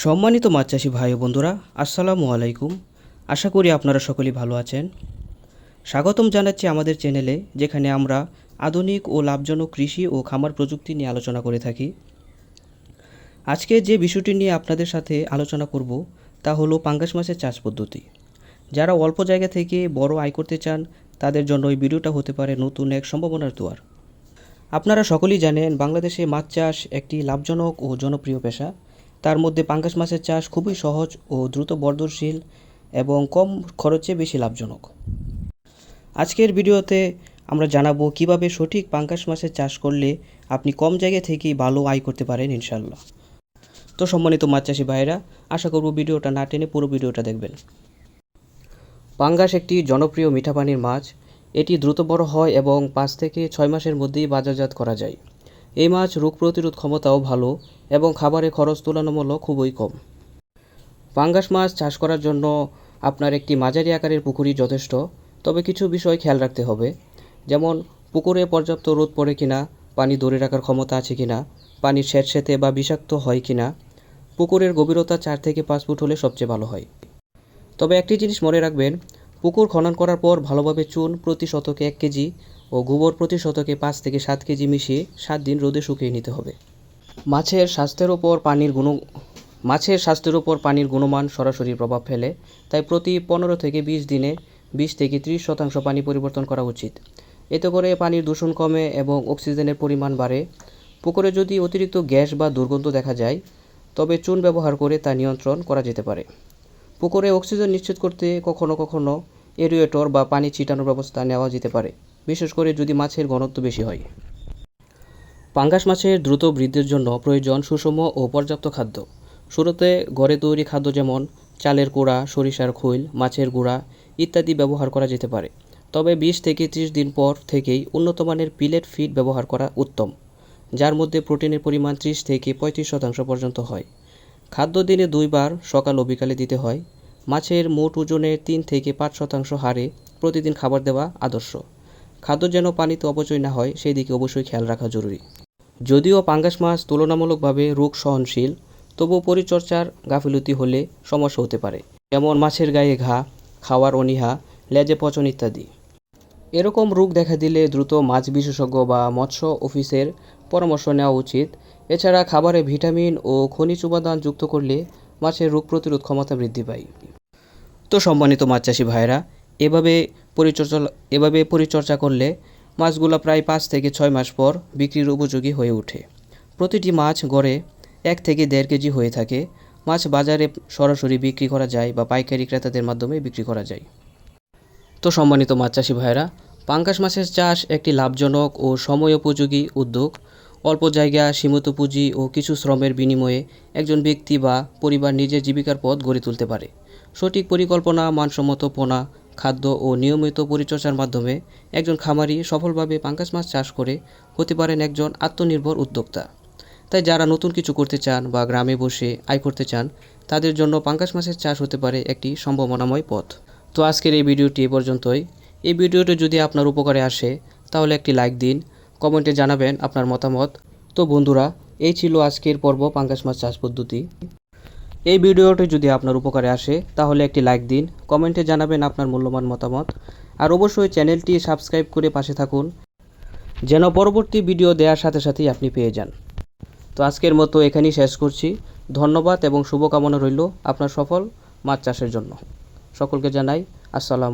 সম্মানিত মাছ চাষি ভাই বন্ধুরা, আসসালামু আলাইকুম। আশা করি আপনারা সকলেই ভালো আছেন। স্বাগতম জানাচ্ছি আমাদের চ্যানেলে, যেখানে আমরা আধুনিক ও লাভজনক কৃষি ও খামার প্রযুক্তি নিয়ে আলোচনা করে থাকি। আজকে যে বিষয়টি নিয়ে আপনাদের সাথে আলোচনা করব, তা হলো পাঙ্গাস মাছের চাষ পদ্ধতি। যারা অল্প জায়গা থেকে বড় আয় করতে চান, তাদের জন্য এই ভিডিওটা হতে পারে নতুন এক সম্ভাবনার দুয়ার। আপনারা সকলেই জানেন, বাংলাদেশে মাছ চাষ একটি লাভজনক ও জনপ্রিয় পেশা। তার মধ্যে পাঙ্গাস মাছের চাষ খুবই সহজ ও দ্রুত বর্ধনশীল এবং কম খরচে বেশি লাভজনক। আজকের ভিডিওতে আমরা জানাব কীভাবে সঠিক পাঙ্গাস মাছের চাষ করলে আপনি কম জায়গা থেকেই ভালো আয় করতে পারেন ইনশাল্লাহ তো সম্মানিত মাছ চাষি ভাইরা আশা করব ভিডিওটা না টেনে পুরো ভিডিওটা দেখবেন। পাঙ্গাস একটি জনপ্রিয় মিঠা পানির মাছ। এটি দ্রুত বড় হয় এবং পাঁচ থেকে ছয় মাসের মধ্যেই বাজারজাত করা যায়। এই মাছ রোগ প্রতিরোধ ক্ষমতাও ভালো এবং খাবারের খরচ তুলনামূলক খুবই কম। পাঙ্গাস মাছ চাষ করার জন্য আপনার একটি মাঝারি আকারের পুকুরই যথেষ্ট, তবে কিছু বিষয় খেয়াল রাখতে হবে। যেমন, পুকুরে পর্যাপ্ত রোদ পড়ে কিনা, পানি ধরে রাখার ক্ষমতা আছে কিনা, পানি স্যাঁতস্যাঁতে বা বিষাক্ত হয় কিনা, পুকুরের গভীরতা চার থেকে পাঁচ ফুট হলে সবচেয়ে ভালো হয়। তবে একটি জিনিস মনে রাখবেন, পুকুর খনন করার পর ভালোভাবে চুন প্রতি শতকে এক কেজি ও গোবর প্রতি শতকে পাঁচ থেকে সাত কেজি মিশিয়ে সাত দিন রোদে শুকিয়ে নিতে হবে। মাছের স্বাস্থ্যের ওপর পানির গুণ, মাছের স্বাস্থ্যের ওপর পানির গুণমান সরাসরি প্রভাব ফেলে, তাই প্রতি পনেরো থেকে বিশ দিনে বিশ থেকে ত্রিশ শতাংশ পানি পরিবর্তন করা উচিত। এতে করে পানির দূষণ কমে এবং অক্সিজেনের পরিমাণ বাড়ে। পুকুরে যদি অতিরিক্ত গ্যাস বা দুর্গন্ধ দেখা যায়, তবে চুন ব্যবহার করে তা নিয়ন্ত্রণ করা যেতে পারে। পুকুরে অক্সিজেন নিশ্চিত করতে কখনো কখনো এরিয়েটর বা পানি ছিটানোর ব্যবস্থা নেওয়া যেতে পারে। বিশেষ করে যদি মাছের ঘনত্ব বেশি হয়। পাঙ্গাস মাছের দ্রুত বৃদ্ধির জন্য প্রয়োজন সুষম ও পর্যাপ্ত খাদ্য। শুরুতে ঘরে তৈরি খাদ্য যেমন চালের গুঁড়া সরিষার খৈল, মাছের গুঁড়া ইত্যাদি ব্যবহার করা যেতে পারে। তবে বিশ থেকে ত্রিশ দিন পর থেকেই উন্নত মানের পিলেট ফিড ব্যবহার করা উত্তম, যার মধ্যে প্রোটিনের পরিমাণ ত্রিশ থেকে পঁয়ত্রিশ শতাংশ পর্যন্ত হয়। খাদ্য দিনে দুইবার সকাল ও বিকালে দিতে হয়। মাছের মোট ওজনের তিন থেকে পাঁচ শতাংশ হারে প্রতিদিন খাবার দেওয়া আদর্শ। খাদ্য যেন পানিতে অপচয় না হয়, সেই দিকে অবশ্যই খেয়াল রাখা জরুরি। যদিও পাঙ্গাস মাছ তুলনামূলকভাবে রোগ সহনশীল, তবুও পরিচর্যার গাফিলতি হলে সমস্যা হতে পারে। যেমন মাছের গায়ে ঘা, খাওয়ার অনীহা, লেজে পচন ইত্যাদি। এরকম রোগ দেখা দিলে দ্রুত মাছ বিশেষজ্ঞ বা মৎস্য অফিসের পরামর্শ নেওয়া উচিত। এছাড়া খাবারে ভিটামিন ও খনিজ উপাদান যুক্ত করলে মাছের রোগ প্রতিরোধ ক্ষমতা বৃদ্ধি পায়। তো সম্মানিত মাছ চাষি ভাইরা এভাবে পরিচর্যা এভাবে পরিচর্যা করলে মাছগুলো প্রায় পাঁচ থেকে ছয় মাস পর বিক্রির উপযোগী হয়ে ওঠে। প্রতিটি মাছ গড়ে এক থেকে দেড় কেজি হয়ে থাকে। মাছ বাজারে সরাসরি বিক্রি করা যায় বা পাইকারি ক্রেতাদের মাধ্যমে বিক্রি করা যায়। তো সম্মানিত মাছ চাষি ভাইরা পাঙ্গাস মাছের চাষ একটি লাভজনক ও সময় উপযোগী উদ্যোগ। অল্প জায়গা, সীমিত পুঁজি ও কিছু শ্রমের বিনিময়ে একজন ব্যক্তি বা পরিবার নিজের জীবিকার পথ গড়ে তুলতে পারে। সঠিক পরিকল্পনা, মানসম্মত পোনা খাদ্য ও নিয়মিত পরিচর্যার মাধ্যমে একজন খামারি সফলভাবে পাঙ্গাস মাছ চাষ করে হতে পারেন একজন আত্মনির্ভর উদ্যোক্তা। তাই যারা নতুন কিছু করতে চান বা গ্রামে বসে আয় করতে চান, তাদের জন্য পাঙ্গাস মাছের চাষ হতে পারে একটি সম্ভাবনাময় পথ। তো আজকের এই ভিডিওটি এ পর্যন্তই। এই ভিডিওটি যদি আপনার উপকারে আসে, তাহলে একটি লাইক দিন, কমেন্টে জানাবেন আপনার মতামত। তো বন্ধুরা, এই ছিল আজকের পর্ব পাঙ্গাস মাছ চাষ পদ্ধতি। এই ভিডিওটি যদি আপনার উপকারে আসে, তাহলে একটি লাইক দিন, কমেন্টে জানাবেন আপনার মূল্যবান মতামত, আর অবশ্যই চ্যানেলটি সাবস্ক্রাইব করে পাশে থাকুন, যেন পরবর্তী ভিডিও দেওয়ার সাথে সাথেই আপনি পেয়ে যান। তো আজকের মতো এখানেই শেষ করছি। ধন্যবাদ এবং শুভকামনা রইল আপনার সফল মাছ চাষের জন্য। সকলকে জানাই, আসসালাম